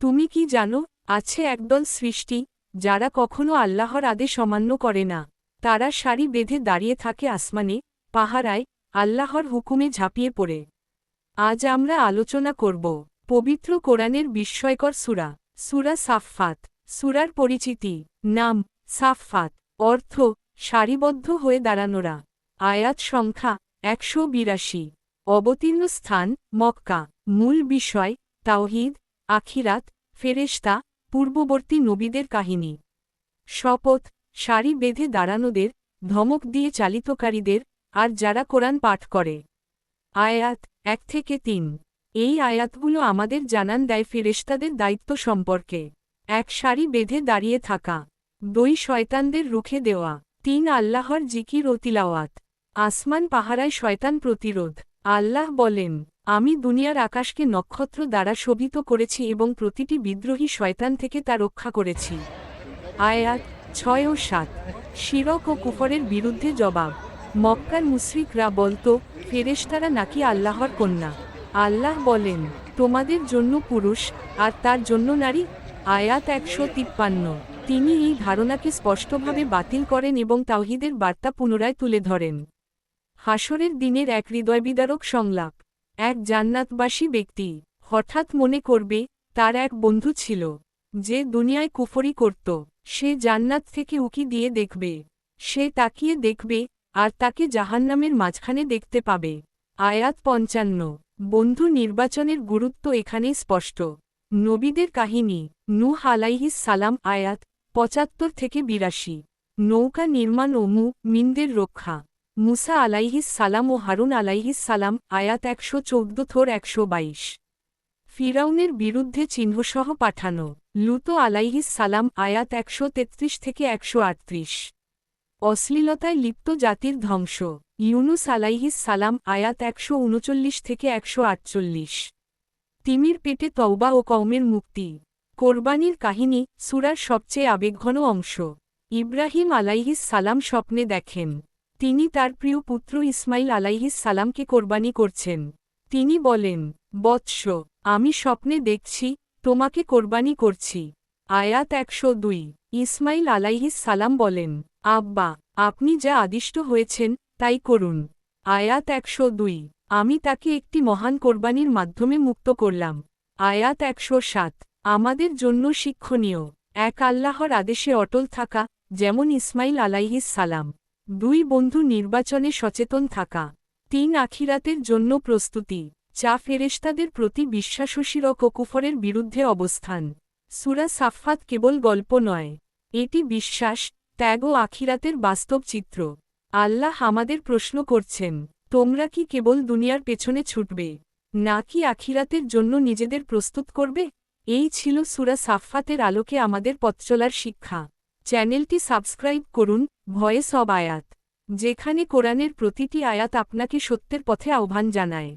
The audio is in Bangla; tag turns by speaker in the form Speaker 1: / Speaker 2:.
Speaker 1: তুমি কি জানো, আছে একদল সৃষ্টি, যারা কখনো আল্লাহর আদেশ অমান্য করে না। তারা সারি বেঁধে দাঁড়িয়ে থাকে আসমানে, পাহারায়, আল্লাহর হুকুমে ঝাঁপিয়ে পড়ে। আজ আমরা আলোচনা করব পবিত্র কোরআনের বিস্ময়কর সুরা সুরা সাফফাত। সুরার পরিচিতি, নাম, সাফফাত, অর্থ, সারিবদ্ধ হয়ে দাঁড়ানোরা। আয়াত সংখ্যা, একশো বিরাশি। অবতীর্ণ স্থান, মক্কা। মূল বিষয়, তাওহিদ আখিরাত, ফেরেশতা, পূর্ববর্তী নবীদের কাহিনী। শপথ সারি বেঁধে দাঁড়ানোদের, ধমক দিয়ে চালিতকারীদের, আর যারা কোরআন পাঠ করে। আয়াত, এক থেকে তিন। এই আয়াতগুলো আমাদের জানান দেয় ফেরেশতাদের দায়িত্ব সম্পর্কে। এক সারি বেঁধে দাঁড়িয়ে থাকা। দুই শয়তানদের রুখে দেওয়া। তিন আল্লাহর জিকির ও তিলাওয়াত। আসমান পাহারায় শয়তান প্রতিরোধ। আল্লাহ বলেন আমি দুনিয়ার আকাশকে নক্ষত্র দ্বারা শোভিত করেছি এবং প্রতিটি বিদ্রোহী শয়তান থেকে তা রক্ষা করেছি। আয়াত ছয় ও সাত। শিরক ও কুফরের বিরুদ্ধে জবাব। মক্কার মুশ্রিকরা বলতো, ফেরেশতারা নাকি আল্লাহর কন্যা। আল্লাহ বলেন, তোমাদের জন্য পুরুষ, আর তার জন্য নারী? আয়াত একশো তিপ্পান্ন। তিনি এই ধারণাকে স্পষ্টভাবে বাতিল করেন এবং তাওহিদের বার্তা পুনরায় তুলে ধরেন। হাসরের দিনের এক হৃদয়বিদারক সংলাপ। এক জান্নাতবাসী ব্যক্তি। হঠাৎ মনে করবে, তার এক বন্ধু ছিল, যে দুনিয়ায় কুফরি করত। সে জান্নাত থেকে উকি দিয়ে দেখবে। সে তাকিয়ে দেখবে আর তাকে জাহান্নামের মাঝখানে দেখতে পাবে। আয়াত পঞ্চান্ন। বন্ধু নির্বাচনের গুরুত্ব এখানেই স্পষ্ট। নবীদের কাহিনী নু হালাইহিস সালাম, আয়াত পঁচাত্তর থেকে বিরাশি। নৌকা নির্মাণ ও মু, মিনদের রক্ষা। মুসা আলাইহিস সালাম ও হারুন আলাইহিস সালাম, আয়াত একশো চৌদ্দ থোর একশো বাইশ। ফিরাউনের বিরুদ্ধে চিহ্নসহ পাঠানো। লুতো আলাইহিস সালাম, আয়াত একশো তেত্রিশ থেকে একশো আটত্রিশ। অশ্লীলতায় লিপ্ত জাতির ধ্বংস। ইউনুস আলাইহিস সালাম, আয়াত একশো উনচল্লিশ থেকে একশো আটচল্লিশ। তিমির পেটে তওবা ও কওমের মুক্তি। কোরবানির কাহিনী, সুরার সবচেয়ে আবেগঘন অংশ। ইব্রাহিম আলাইহিস সালাম স্বপ্নে দেখেন। তিনি তার প্রিয় পুত্র ইসমাইল আলাইহিস সালামকে কোরবানি করছেন। তিনি বলেন, বৎস, আমি স্বপ্নে দেখছি, তোমাকে কোরবানি করছি। আয়াত একশো দুই। ইসমাইল আলাইহিস সালাম বলেন, আব্বা, আপনি যা আদিষ্ট হয়েছেন, তাই করুন। আয়াত একশো দুই। আমি তাকে একটি মহান কোরবানির মাধ্যমে মুক্ত করলাম। আয়াত একশো সাত। আমাদের জন্য শিক্ষণীয়। এক আল্লাহর আদেশে অটল থাকা, যেমন ইসমাইল আলাইহিস সালাম। দুই বন্ধু নির্বাচনে সচেতন থাকা। তিন আখিরাতের জন্য প্রস্তুতি। চা ফেরেশতাদের প্রতি বিশ্বাসশীরক ও কুফরের বিরুদ্ধে অবস্থান। সুরা সাফাত কেবল গল্প নয়। এটি বিশ্বাস, ত্যাগ ও আখিরাতের বাস্তব চিত্র। আল্লাহ আমাদের প্রশ্ন করছেন, তোমরা কি কেবল দুনিয়ার পেছনে ছুটবে? নাকি আখিরাতের জন্য নিজেদের প্রস্তুত করবে? এই ছিল সুরা সাফাতের আলোকে আমাদের পথচলার শিক্ষা। চ্যানেলটি সাবস্ক্রাইব করুন ভয়েস অব আয়াত। যেখানে কোরআনের প্রতিটি আয়াত আপনাকে সত্যের পথে আহ্বান জানায়।